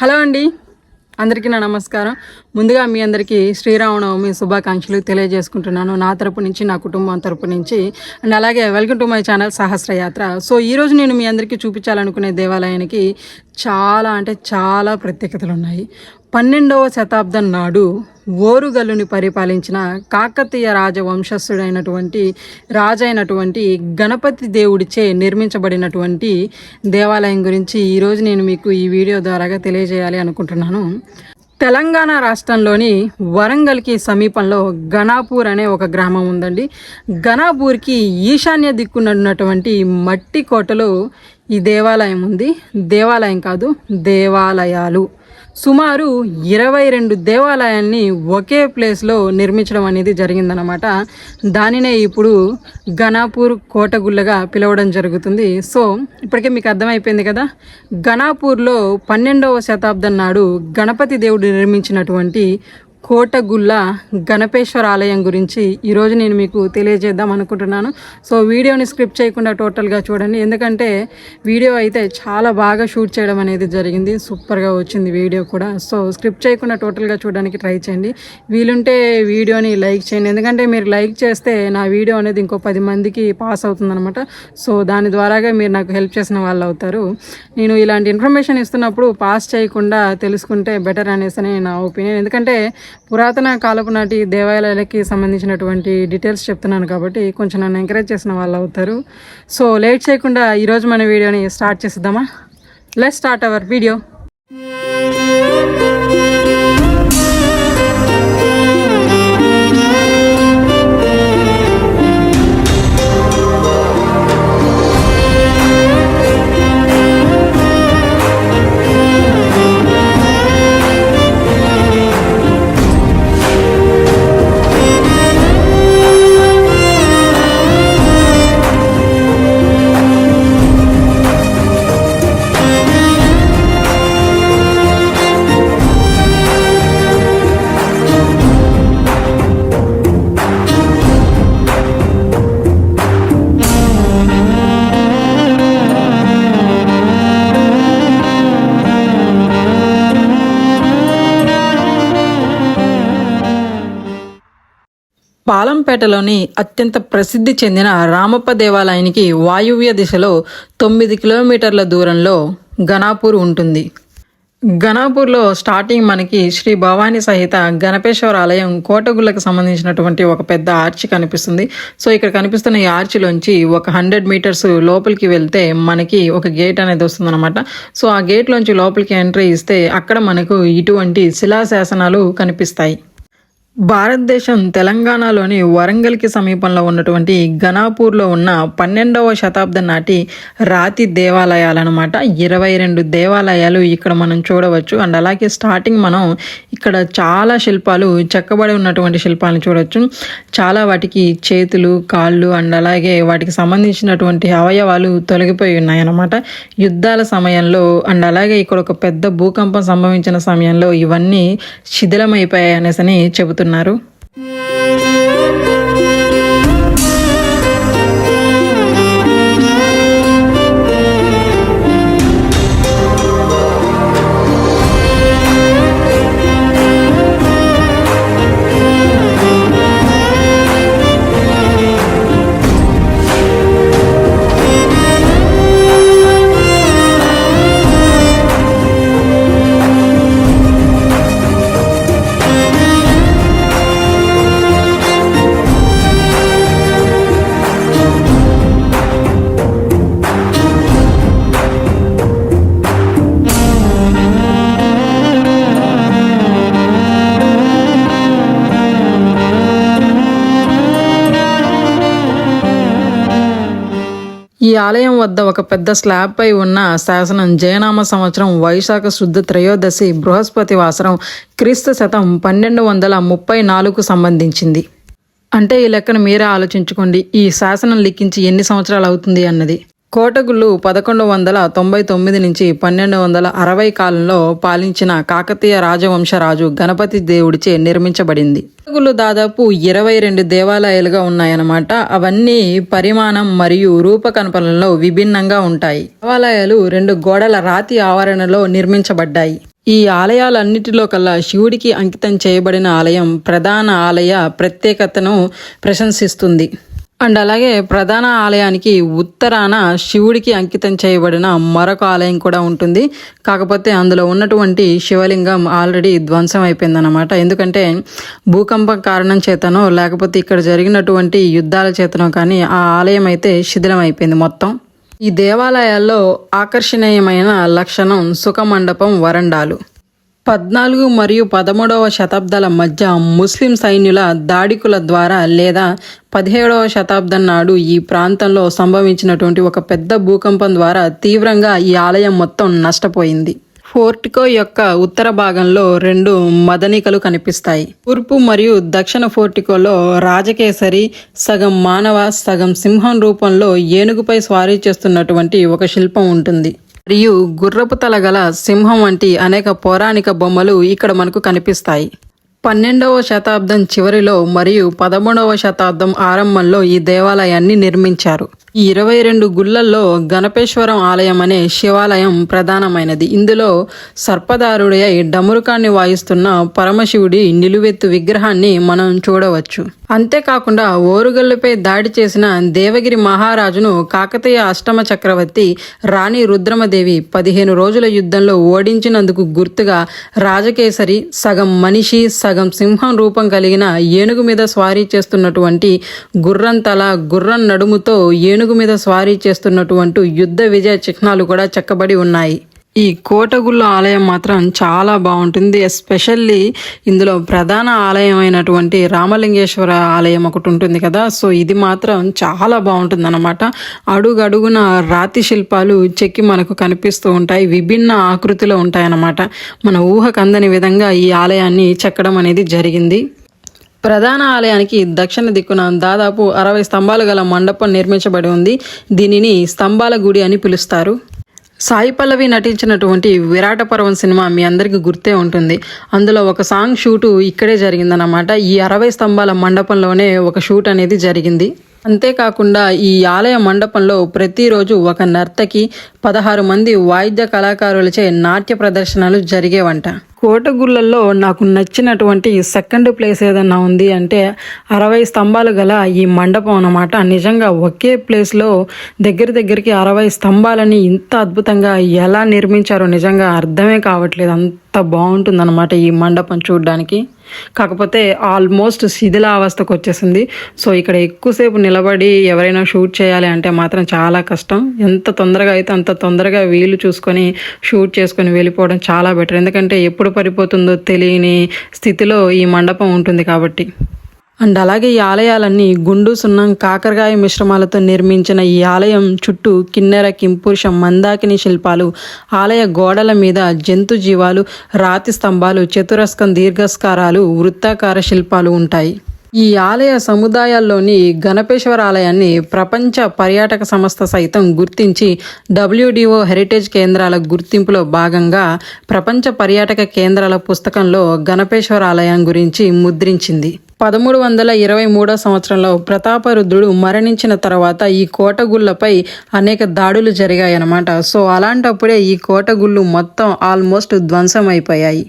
Hello అండి. అందరికీ నా నమస్కారం. ముందుగా మీ అందరికీ శ్రీరామనవమి శుభాకాంక్షలు తెలియజేసుకుంటున్నాను. నా తరపు నుంచి నా కుటుంబం తరపు నుంచి అండ్ అలాగే welcome to my channel Sahasrayatra so ఈరోజు నేను మీ అందరికీ చూపించాలనుకునే దేవాలయానికి చాలా అంటే చాలా ప్రత్యేకతలు ఉన్నాయి. పన్నెండవ శతాబ్దం నాడు ఓరుగల్లుని పరిపాలించిన కాకతీయ రాజవంశస్థుడైనటువంటి రాజైనటువంటి గణపతి దేవుడిచే నిర్మించబడినటువంటి దేవాలయం గురించి ఈరోజు నేను మీకు ఈ వీడియో ద్వారాగా తెలియజేయాలి అనుకుంటున్నాను. తెలంగాణ రాష్ట్రంలోని వరంగల్కి సమీపంలో గణాపూర్ అనే ఒక గ్రామం ఉందండి. గణాపూర్కి ఈశాన్య దిక్కునున్నటువంటి మట్టి కోటలో ఈ దేవాలయం ఉంది. దేవాలయం కాదు దేవాలయాలు. సుమారు ఇరవై రెండు దేవాలయాల్ని ఒకే ప్లేస్లో నిర్మించడం అనేది జరిగిందనమాట దానినే ఇప్పుడు గణాపూర్ కోటగుళ్ళగా పిలవడం జరుగుతుంది. సో ఇప్పటికే మీకు అర్థమైపోయింది కదా? గణాపూర్లో పన్నెండవ శతాబ్దం నాడు గణపతి దేవుడు నిర్మించినటువంటి కోటగుళ్ళ గణపేశ్వర ఆలయం గురించి ఈరోజు నేను మీకు తెలియజేద్దాం అనుకుంటున్నాను. సో వీడియోని స్క్రిప్ట్ చేయకుండా టోటల్గా చూడండి. ఎందుకంటే వీడియో అయితే చాలా బాగా షూట్ చేయడం అనేది జరిగింది. సూపర్గా వచ్చింది వీడియో కూడా. సో స్క్రిప్ట్ చేయకుండా టోటల్గా చూడడానికి ట్రై చేయండి. వీలుంటే వీడియోని లైక్ చేయండి. ఎందుకంటే మీరు లైక్ చేస్తే నా వీడియో అనేది ఇంకో పది మందికి పాస్ అవుతుందన్నమాట. సో దాని ద్వారాగా మీరు నాకు హెల్ప్ చేసిన వాళ్ళు అవుతారు. నేను ఇలాంటి ఇన్ఫర్మేషన్ ఇస్తున్నప్పుడు పాస్ చేయకుండా తెలుసుకుంటే బెటర్ అనేసి నా ఒపీనియన్. ఎందుకంటే పురాతన కాలపు నాటి దేవాలయాలకి సంబంధించినటువంటి డీటెయిల్స్ చెప్తున్నాను కాబట్టి కొంచెం నన్ను ఎంకరేజ్ చేసిన వాళ్ళు అవుతారు. సో లేట్ చేయకుండా ఈరోజు మన వీడియోని స్టార్ట్ చేద్దామా లెట్ స్టార్ట్ అవర్ వీడియో పాలంపేటలోని అత్యంత ప్రసిద్ధి చెందిన రామప్ప దేవాలయానికి వాయువ్య దిశలో తొమ్మిది కిలోమీటర్ల దూరంలో గణాపూర్ ఉంటుంది. ఘనాపూర్లో స్టార్టింగ్ మనకి శ్రీ భవానీ సహిత గణపేశ్వర ఆలయం కోటగుళ్ళకు సంబంధించినటువంటి ఒక పెద్ద ఆర్చి కనిపిస్తుంది. సో ఇక్కడ కనిపిస్తున్న ఈ ఆర్చిలోంచి ఒక హండ్రెడ్ మీటర్స్ లోపలికి వెళ్తే మనకి ఒక గేట్ అనేది వస్తుందన్నమాట. సో ఆ గేట్లోంచి లోపలికి ఎంట్రీ ఇస్తే అక్కడ మనకు ఇటువంటి శిలాశాసనాలు కనిపిస్తాయి. భారతదేశం తెలంగాణలోని వరంగల్కి సమీపంలో ఉన్నటువంటి ఘనాపూర్లో ఉన్న పన్నెండవ శతాబ్దం నాటి రాతి దేవాలయాలన్నమాట. ఇరవై రెండు దేవాలయాలు ఇక్కడ మనం చూడవచ్చు. అండ్ అలాగే స్టార్టింగ్ మనం ఇక్కడ చాలా శిల్పాలు చెక్కబడి ఉన్నటువంటి శిల్పాలను చూడవచ్చు చాలా వాటికి చేతులు కాళ్ళు అండ్ అలాగే వాటికి సంబంధించినటువంటి అవయవాలు తొలగిపోయి ఉన్నాయన్నమాట. యుద్ధాల సమయంలో అండ్ అలాగే ఇక్కడ ఒక పెద్ద భూకంపం సంభవించిన సమయంలో ఇవన్నీ శిథిలమైపోయాయి అనేసి చెబుతున్నారు. చేస్తున్నారు. ఈ ఆలయం వద్ద ఒక పెద్ద స్లాబ్ పై ఉన్న శాసనం జయనామ సంవత్సరం వైశాఖ శుద్ధ త్రయోదశి బృహస్పతి వాసరం క్రీస్తు శతం పన్నెండు వందల ముప్పై నాలుగుకు సంబంధించింది. అంటే ఈ లెక్కను మీరే ఆలోచించుకోండి. ఈ శాసనం లిఖించి ఎన్ని సంవత్సరాలు అవుతుంది అన్నది. కోటగుళ్ళు పదకొండు వందల తొంభై తొమ్మిది నుంచి పన్నెండు వందల అరవై కాలంలో పాలించిన కాకతీయ రాజవంశరాజు గణపతి దేవుడిచే నిర్మించబడింది. కోటగుళ్ళు దాదాపు ఇరవై రెండు దేవాలయాలుగా ఉన్నాయన్నమాట. అవన్నీ పరిమాణం మరియు రూపకల్పనలో విభిన్నంగా ఉంటాయి. దేవాలయాలు రెండు గోడల రాతి ఆవరణలో నిర్మించబడ్డాయి. ఈ ఆలయాలన్నిటిలో కల్లా శివుడికి అంకితం చేయబడిన ఆలయం ప్రధాన ఆలయ ప్రత్యేకతను ప్రశంసిస్తుంది. అండ్ అలాగే ప్రధాన ఆలయానికి ఉత్తరాన శివుడికి అంకితం చేయబడిన మరొక ఆలయం కూడా ఉంటుంది. కాకపోతే అందులో ఉన్నటువంటి శివలింగం ఆల్రెడీ ధ్వంసం అయిపోయిందన్నమాట. ఎందుకంటే భూకంపం కారణం చేతనో లేకపోతే ఇక్కడ జరిగినటువంటి యుద్ధాల చేతనో కానీ ఆ ఆలయం అయితే శిథిలం అయిపోయింది మొత్తం. ఈ దేవాలయాల్లో ఆకర్షణీయమైన లక్షణం సుఖమండపం వరండాలు. పద్నాలుగు మరియు పదమూడవ శతాబ్దాల మధ్య ముస్లిం సైన్యుల దాడికుల ద్వారా లేదా పదిహేడవ శతాబ్దం నాడు ఈ ప్రాంతంలో సంభవించినటువంటి ఒక పెద్ద భూకంపం ద్వారా తీవ్రంగా ఈ ఆలయం మొత్తం నష్టపోయింది. ఫోర్టికో యొక్క ఉత్తర భాగంలో రెండు మదనికలు కనిపిస్తాయి. తూర్పు మరియు దక్షిణ ఫోర్టికోలో రాజకేసరి సగం మానవ సగం సింహం రూపంలో ఏనుగుపై స్వారీ చేస్తున్నటువంటి ఒక శిల్పం ఉంటుంది. మరియు గుర్రపు తల గల సింహం వంటి అనేక పౌరాణిక బొమ్మలు ఇక్కడ మనకు కనిపిస్తాయి. పన్నెండవ శతాబ్దం చివరిలో మరియు పదమూడవ శతాబ్దం ఆరంభంలో ఈ దేవాలయాన్ని నిర్మించారు. ఈ ఇరవై రెండు గుళ్ళల్లో గణపేశ్వరం ఆలయం అనే శివాలయం ప్రధానమైనది. ఇందులో సర్పదారుడి అయి డమురుకాన్ని వాయిస్తున్న పరమశివుడి నిలువెత్తు విగ్రహాన్ని మనం చూడవచ్చు. అంతేకాకుండా ఓరుగల్లుపై దాడి చేసిన దేవగిరి మహారాజును కాకతీయ అష్టమ చక్రవర్తి రాణి రుద్రమదేవి పదిహేను రోజుల యుద్ధంలో ఓడించినందుకు గుర్తుగా రాజకేసరి సగం మనిషి సగం సింహం రూపం కలిగిన ఏనుగు మీద స్వారీ చేస్తున్నటువంటి గుర్రం తల గుర్రం నడుముతో ఏనుగు మీద స్వారీ చేస్తున్నటువంటి యుద్ధ విజయ చిహ్నాలు కూడా చెక్కబడి ఉన్నాయి. ఈ కోటగుళ్ళ ఆలయం మాత్రం చాలా బాగుంటుంది. ఎస్పెషల్లీ ఇందులో ప్రధాన ఆలయం అయినటువంటి రామలింగేశ్వర ఆలయం ఒకటి ఉంటుంది కదా. సో ఇది మాత్రం చాలా బాగుంటుంది అనమాట అడుగడుగున రాతి శిల్పాలు చెక్కి మనకు కనిపిస్తూ ఉంటాయి. విభిన్న ఆకృతిలో ఉంటాయన్నమాట. మన ఊహకందని విధంగా ఈ ఆలయాన్ని చెక్కడం అనేది జరిగింది. ప్రధాన ఆలయానికి దక్షిణ దిక్కున దాదాపు అరవై స్తంభాలు గల మండపం నిర్మించబడి ఉంది. దీనిని స్తంభాల గుడి అని పిలుస్తారు. సాయి పల్లవి నటించినటువంటి విరాట పర్వం సినిమా మీ అందరికీ గుర్తే ఉంటుంది. అందులో ఒక సాంగ్ షూటు ఇక్కడే జరిగిందన్నమాట. ఈ అరవై స్తంభాల మండపంలోనే ఒక షూట్ అనేది జరిగింది. అంతేకాకుండా ఈ ఆలయ మండపంలో ప్రతిరోజు ఒక నర్తకి పదహారు మంది వాయిద్య కళాకారులచే నాట్య ప్రదర్శనలు జరిగేవంట. కోటగుళ్ళల్లో నాకు నచ్చినటువంటి సెకండ్ ప్లేస్ ఏదన్నా ఉంది అంటే అరవై స్తంభాలు గల ఈ మండపం అన్నమాట. నిజంగా ఒకే ప్లేస్లో దగ్గర దగ్గరికి అరవై స్తంభాలని ఇంత అద్భుతంగా ఎలా నిర్మించారో నిజంగా అర్థమే కావట్లేదు. అంత బాగుంటుందన్నమాట ఈ మండపం చూడడానికి. కాకపోతే ఆల్మోస్ట్ శిథిలావస్థకు వచ్చేసింది. సో ఇక్కడ ఎక్కువసేపు నిలబడి ఎవరైనా షూట్ చేయాలి అంటే మాత్రం చాలా కష్టం. ఎంత తొందరగా అయితే అంత తొందరగా వీలు చూసుకొని షూట్ చేసుకొని వెళ్ళిపోవడం చాలా బెటర్. ఎందుకంటే ఎప్పుడు పడిపోతుందో తెలియని స్థితిలో ఈ మండపం ఉంటుంది కాబట్టి. అండ్ అలాగే ఈ ఆలయాలన్నీ గుండు సున్నం కాకరకాయ మిశ్రమాలతో నిర్మించిన ఈ ఆలయం చుట్టూ కిన్నెర కింపురుషం మందాకిని శిల్పాలు ఆలయ గోడల మీద జంతు జీవాలు రాతి స్తంభాలు చతురస్కం దీర్ఘస్కారాలు వృత్తాకార శిల్పాలు ఉంటాయి. ఈ ఆలయ సముదాయాల్లోని గణపేశ్వర ఆలయాన్ని ప్రపంచ పర్యాటక సంస్థ సైతం గుర్తించి డబ్ల్యూడిఓ హెరిటేజ్ కేంద్రాల గుర్తింపులో భాగంగా ప్రపంచ పర్యాటక కేంద్రాల పుస్తకంలో గణపేశ్వర ఆలయం గురించి ముద్రించింది. పదమూడు వందల ఇరవై మూడో సంవత్సరంలో ప్రతాపరుద్రుడు మరణించిన తర్వాత ఈ కోటగుళ్ళపై అనేక దాడులు జరిగాయన్నమాట. సో అలాంటప్పుడే ఈ కోటగుళ్ళు మొత్తం ఆల్మోస్ట్ ధ్వంసం అయిపోయాయి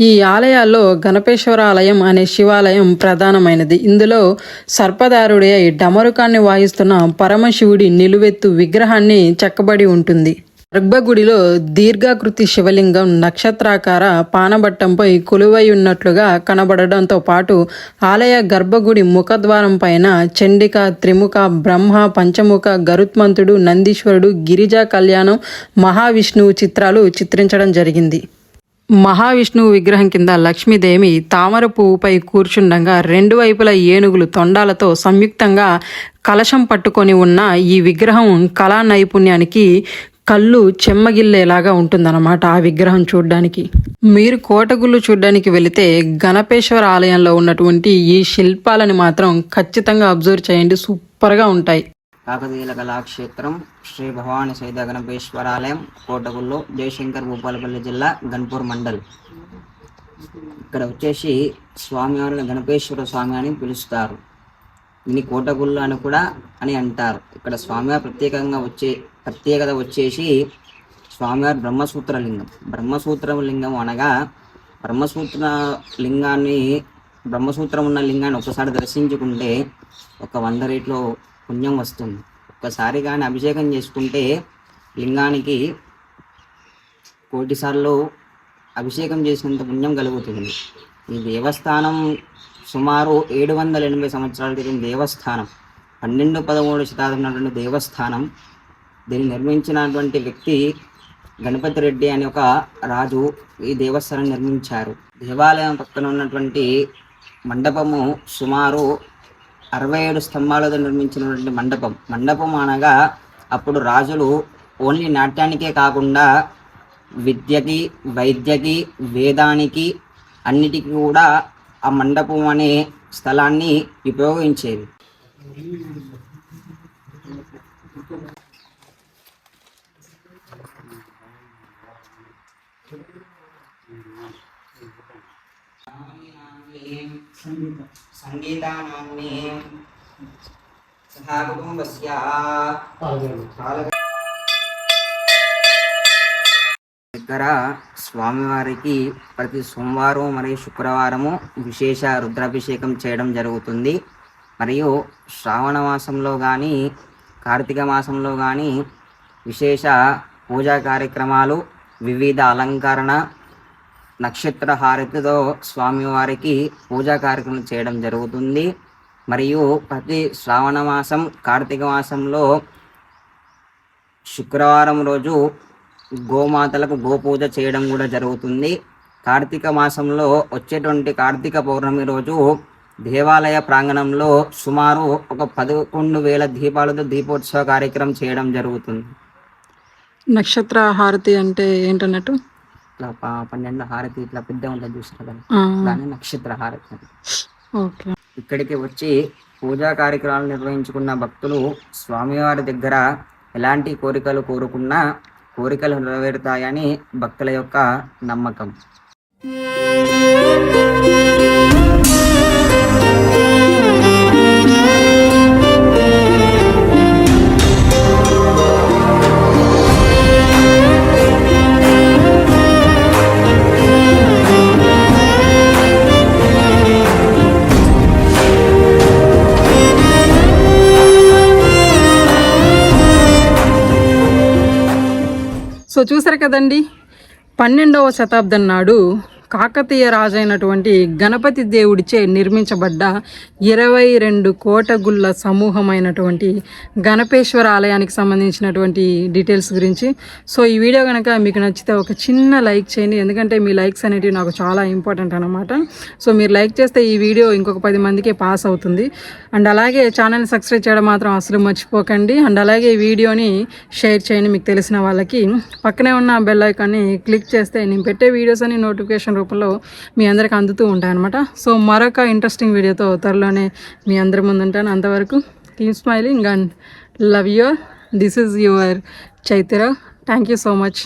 ఈ ఆలయాల్లో గణపేశ్వర ఆలయం అనే శివాలయం ప్రధానమైనది. ఇందులో సర్పదారుడే డమరుకాన్ని వాయిస్తున్న పరమశివుడి నిలువెత్తు విగ్రహాన్ని చెక్కబడి ఉంటుంది. గర్భగుడిలో దీర్ఘాకృతి శివలింగం నక్షత్రాకార పానబట్టంపై కొలువై ఉన్నట్లుగా కనబడడంతో పాటు ఆలయ గర్భగుడి ముఖద్వారం పైన చండిక త్రిముఖ బ్రహ్మ పంచముఖ గరుత్మంతుడు నందీశ్వరుడు గిరిజా కళ్యాణం మహావిష్ణువు చిత్రాలు చిత్రించడం జరిగింది. మహావిష్ణువు విగ్రహం కింద లక్ష్మీదేవి తామర పువ్వుపై కూర్చుండగా రెండు వైపుల ఏనుగులు తొండాలతో సంయుక్తంగా కలశం పట్టుకొని ఉన్న ఈ విగ్రహం కళా నైపుణ్యానికి కళ్ళు చెమ్మగిల్లేలాగా ఉంటుందన్నమాట ఆ విగ్రహం చూడడానికి. మీరు కోటగుళ్ళు చూడడానికి వెళితే గణపేశ్వర ఆలయంలో ఉన్నటువంటి ఈ శిల్పాలను మాత్రం ఖచ్చితంగా అబ్జర్వ్ చేయండి. సూపర్గా ఉంటాయి. కాకతీయుల కళాక్షేత్రం శ్రీ భవాని సైద గణపేశ్వరాలయం కోటగుల్లో జయశంకర్ భూపాలపల్లి జిల్లా గన్పూర్ మండల్. ఇక్కడ వచ్చేసి స్వామివారిని గణపేశ్వర స్వామి అని పిలుస్తారు. దీన్ని కోటగుళ్ళు అని కూడా అని అంటారు. ఇక్కడ స్వామివారు ప్రత్యేకంగా వచ్చే ప్రత్యేకత వచ్చేసి స్వామివారి బ్రహ్మసూత్ర లింగం. బ్రహ్మసూత్ర లింగం అనగా బ్రహ్మసూత్ర లింగాన్ని బ్రహ్మసూత్రం ఉన్న లింగాన్ని ఒకసారి దర్శించుకుంటే ఒక వంద రేట్లో పుణ్యం వస్తుంది. ఒక్కసారి కానీ అభిషేకం చేసుకుంటే లింగానికి కోటిసార్లు అభిషేకం చేసినంత పుణ్యం కలుగుతుంది. ఈ దేవస్థానం సుమారు ఏడు వందల ఎనభై సంవత్సరాల క్రితం దేవస్థానం. పన్నెండు పదమూడు శతాబ్దం దేవస్థానం. దీన్ని నిర్మించినటువంటి వ్యక్తి గణపతి రెడ్డి అనే ఒక రాజు ఈ దేవస్థానం నిర్మించారు. దేవాలయం పక్కన ఉన్నటువంటి మండపము సుమారు అరవై ఏడు స్తంభాలతో నిర్మించినటువంటి మండపం. మండపం అనగా అప్పుడు రాజులు ఓన్లీ నాట్యానికే కాకుండా విద్యకి వైద్యకి వేదానికి అన్నిటికీ కూడా ఆ మండపం అనే స్థలాన్ని ఉపయోగించేది. సంగీతానాన్ని సహా కుటుంబస్య దగ్గర స్వామివారికి ప్రతి సోమవారం మరియు శుక్రవారము విశేష రుద్రాభిషేకం చేయడం జరుగుతుంది. మరియు శ్రావణ మాసంలో కానీ కార్తీక మాసంలో కానీ విశేష పూజా కార్యక్రమాలు వివిధ అలంకరణ నక్షత్ర హారతితో స్వామివారికి పూజా కార్యక్రమం చేయడం జరుగుతుంది. మరియు ప్రతి శ్రావణ మాసం కార్తీక మాసంలో శుక్రవారం రోజు గోమాతలకు గోపూజ చేయడం కూడా జరుగుతుంది. కార్తీక మాసంలో వచ్చేటువంటి కార్తీక పౌర్ణమి రోజు దేవాలయ ప్రాంగణంలో సుమారు ఒక పదకొండు వేల దీపాలతో దీపోత్సవ కార్యక్రమం చేయడం జరుగుతుంది. నక్షత్ర హారతి అంటే ఏంటన్నట్టు? ఇట్లా పన్నెండు హారతి ఇట్లా పెద్ద ఉంటుంది చూస్తారు కదా ఆ, దాన్ని నక్షత్ర హారతి ఇక్కడికి వచ్చి పూజా కార్యక్రమాలు నిర్వహించుకున్న భక్తులు స్వామివారి దగ్గర ఎలాంటి కోరికలు కోరుకున్నా కోరికలు నెరవేరుతాయని భక్తుల యొక్క నమ్మకం. కదండి? పన్నెండవ శతాబ్దం నాడు కాకతీయ రాజైనటువంటి గణపతి దేవుడిచే నిర్మించబడ్డ ఇరవై రెండు కోటగుళ్ళ సమూహమైనటువంటి గణపేశ్వర ఆలయానికి సంబంధించినటువంటి డీటెయిల్స్ గురించి. సో ఈ వీడియో కనుక మీకు నచ్చితే ఒక చిన్న లైక్ చేయండి. ఎందుకంటే మీ లైక్స్ అనేటివి నాకు చాలా ఇంపార్టెంట్ అనమాట సో మీరు లైక్ చేస్తే ఈ వీడియో ఇంకొక పది మందికే పాస్ అవుతుంది. అండ్ అలాగే ఛానల్ని సబ్స్క్రైబ్ చేయడం మాత్రం అసలు మర్చిపోకండి. అండ్ అలాగే ఈ వీడియోని షేర్ చేయండి. మీకు తెలిసిన వాళ్ళకి పక్కనే ఉన్న బెల్ ఐకాన్ని క్లిక్ చేస్తే నేను పెట్టే వీడియోస్ అని నోటిఫికేషన్ రూపంలో మీ అందరికి అందుతూ ఉంటాయి అనమాట సో మరొక ఇంట్రెస్టింగ్ వీడియోతో త్వరలోనే మీ అందరి ముందు ఉంటాను. అంతవరకు keep smiling and love your this is your Chaitra thank you so much